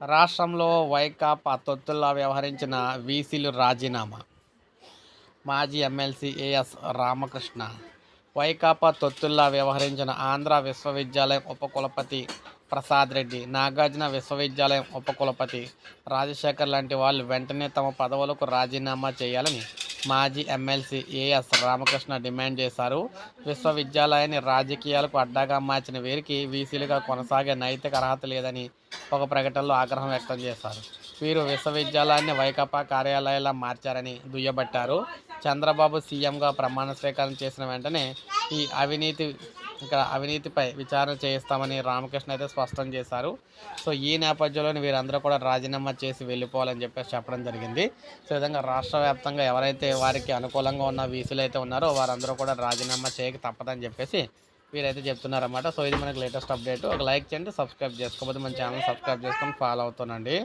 రాష్ట్రంలో వైకాపా తొత్తుల్లా వ్యవహరించిన వీసీలు రాజీనామా. మాజీ ఎమ్మెల్సీ ఏఎస్ రామకృష్ణ వైకాపా తొత్తుల్లా వ్యవహరించిన ఆంధ్ర విశ్వవిద్యాలయం ఉపకులపతి ప్రసాద్ రెడ్డి నాగార్జున విశ్వవిద్యాలయం ఉపకులపతి రాజశేఖర్ లాంటి వాళ్ళు వెంటనే తమ పదవులకు రాజీనామా చేయాలని మాజీ ఎమ్మెల్సీ ఏఎస్ రామకృష్ణ డిమాండ్ చేశారు. విశ్వవిద్యాలయాన్ని రాజకీయాలకు అడ్డాగా మార్చిన వీరికి వీసీలుగా కొనసాగే నైతిక అర్హత లేదని ఒక ప్రకటనలో ఆగ్రహం వ్యక్తం చేశారు. వీరు విశ్వవిద్యాలయాన్ని వైకాపా కార్యాలయాల్లో మార్చారని దుయ్యబట్టారు. చంద్రబాబు సీఎంగా ప్రమాణ స్వీకారం చేసిన వెంటనే ఈ అవినీతి ఇక్కడ అవినీతిపై విచారణ చేయిస్తామని రామకృష్ణ అయితే స్పష్టం చేశారు. సో ఈ నేపథ్యంలో వీరందరూ కూడా రాజీనామా చేసి వెళ్ళిపోవాలని చెప్పేసి చెప్పడం జరిగింది. సో విధంగా రాష్ట్ర వ్యాప్తంగా ఎవరైతే వారికి అనుకూలంగా ఉన్న వీసులు అయితే ఉన్నారో వారందరూ కూడా రాజీనామా చేయక తప్పదని చెప్పేసి వీరైతే చెప్తున్నారన్నమాట. సో ఇది మనకి లేటెస్ట్ అప్డేట్. ఒక లైక్ చేయండి సబ్స్క్రైబ్ చేసుకోకపోతే మన ఛానల్ సబ్స్క్రైబ్ చేసుకొని ఫాలో అవుతానండి